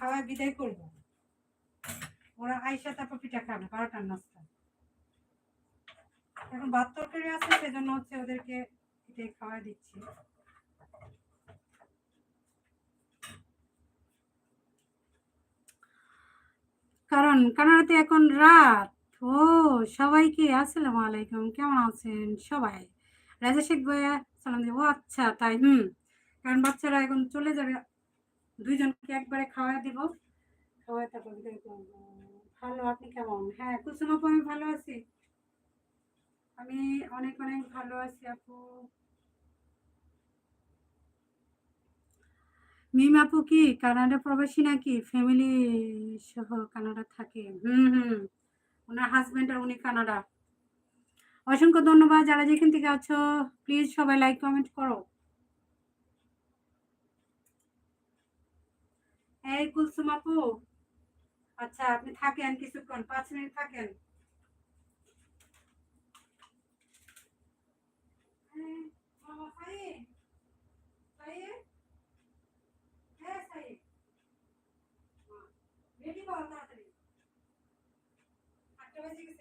খাওয়া বিদায় করব। ওরা আইসা তারপর পিঠা খাবে, বারোটার নাস্তা। এখন ভাত তরকারি আছে, সেজন্য হচ্ছে ওদেরকে এটাই খাওয়া দিচ্ছি। কারণ কানাডাতে এখন রাত। ও, সবাইকে আসসালামু আলাইকুম, কেমন আছেন সবাই? রাজা শেখ ভাইয়া, সালাম ও আচ্ছা তাই, হুম। কারণ বাচ্চারা এখন চলে যাবে দুইজনকে একবারে খাওয়া দিব। খাওয়া, তারপর ভালো, আপনি কেমন? হ্যাঁ কুসুম আপু, আমি ভালো আছি। আমি অনেক অনেক ভালো আছি আপু। মিম আপু কি, কানাডা প্রবাসী নাকি? ফ্যামিলি সহ কানাডা থাকে। হুম হুম। ওনার হাজবেন্ড আর উনি কানাডা। অসংখ্য ধন্যবাদ। যারা যেখান থেকে আছো প্লিজ সবাই লাইক কমেন্ট করো। এই কুলসুম আপু আচ্ছা আপনি থাকেন কিছুক্ষণ পাঁচ মিনিট থাকেন হ্যাঁ, বাবা, সাইদ, সাইদ, হ্যাঁ, সাইদ। হ্যাঁ, ready করো তাড়াতাড়ি। আটটা বেজে গেছে।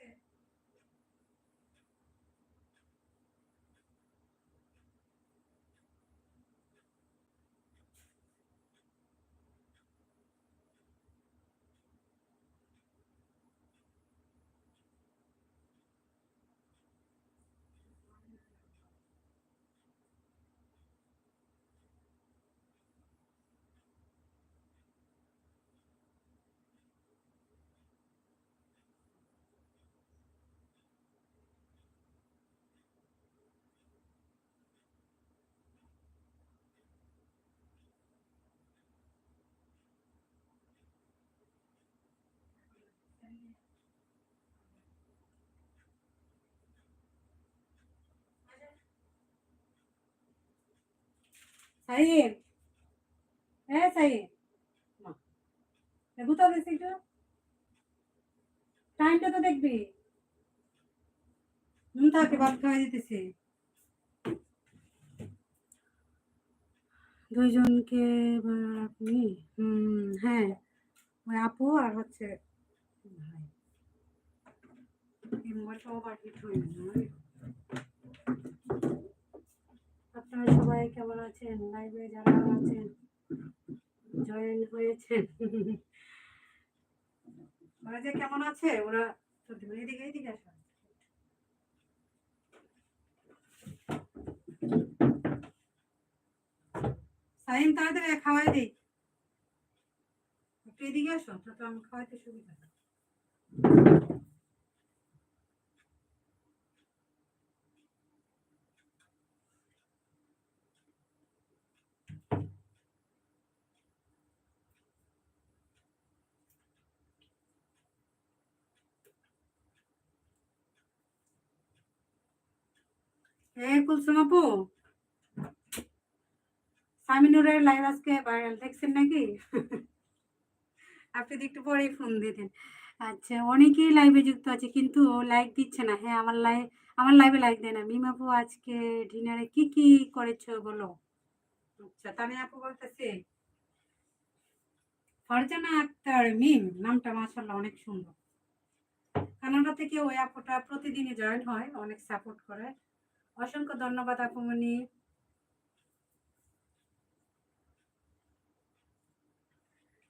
সাইদ হ্যাঁ সাইদ মা বুঝতে দিচ্ছি একটু টাইমটা তো দেখবি হুম থাকে ভাত খাওয়াই দিতেছি দুইজনকে এবার আপনি হুম হ্যাঁ ওই আপু আর হচ্ছে ভাই এই মোবাইলটা ওভার হিট হয়ে গেছে আপনারা সবাই কেমন আছেন? লাইভে যারা আছেন জয়েন হয়েছেন। ওরা যে কেমন আছে? ওরা তো। এদিকে এদিকে আসো। সাইন তাড়াতাড়ি খাওয়াই দিই। একটু এদিকে আসো তো আমি খাওয়াইতে সুবিধা এ কুলসুম আপু? সামিনুরের লাইভ আজকে ভাইরাল দেখছেন নাকি? আপনি একটু পরেই ফোন দিতেন আচ্ছা অনেকেই লাইভে যুক্ত আছে কিন্তু লাইক দিচ্ছে না। হ্যাঁ আমার লাইভ আমার লাইভে লাইক দেয় না। মিম আপু আজকে ডিনারে কি কি করেছ বলো? আচ্ছা তানিয়া আপু বলতেছে ফারজানা আক্তার মিম নামটা মাশাল্লাহ অনেক সুন্দর। কানাডা থেকে ওই আপুটা প্রতিদিনই জয়েন হয় অনেক সাপোর্ট করে। অসংখ্য ধন্যবাদ আপুমনি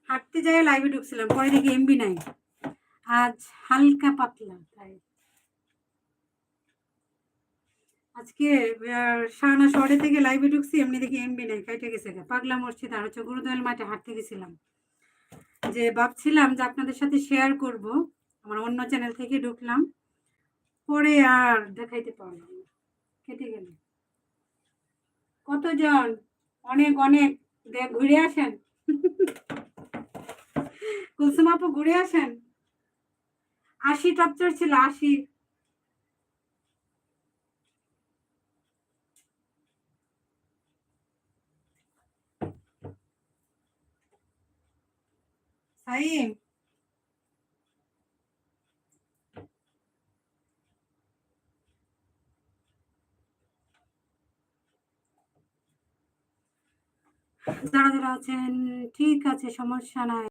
হাঁটতে যাই লাইভে ঢুকছিলাম, পরে দেখি এমবি নাই। আজ হালকা পাতলা, তাই। আজকে শাহানা শহরে থেকে লাইভে ঢুকছি, এমনি দেখি এমবি নাই, কাইটে গেছে। পাগলা মসজিদ, আর হচ্ছে গুরুদয়াল মাঠে হাঁটতে গেছিলাম। যে ভাবছিলাম যে আপনাদের সাথে শেয়ার করব, আমার অন্য চ্যানেল থেকে ঢুকলাম, পরে আর দেখাইতে পারলাম কেটে গেল। কতজন? অনেক অনেক। ঘুরে আসেন। কুলসুম আপু, ঘুরে আসেন। আশি টপচার ছিল, আশি। সাইম যারা যারা আছেন। ঠিক আছে সমস্যা নাই।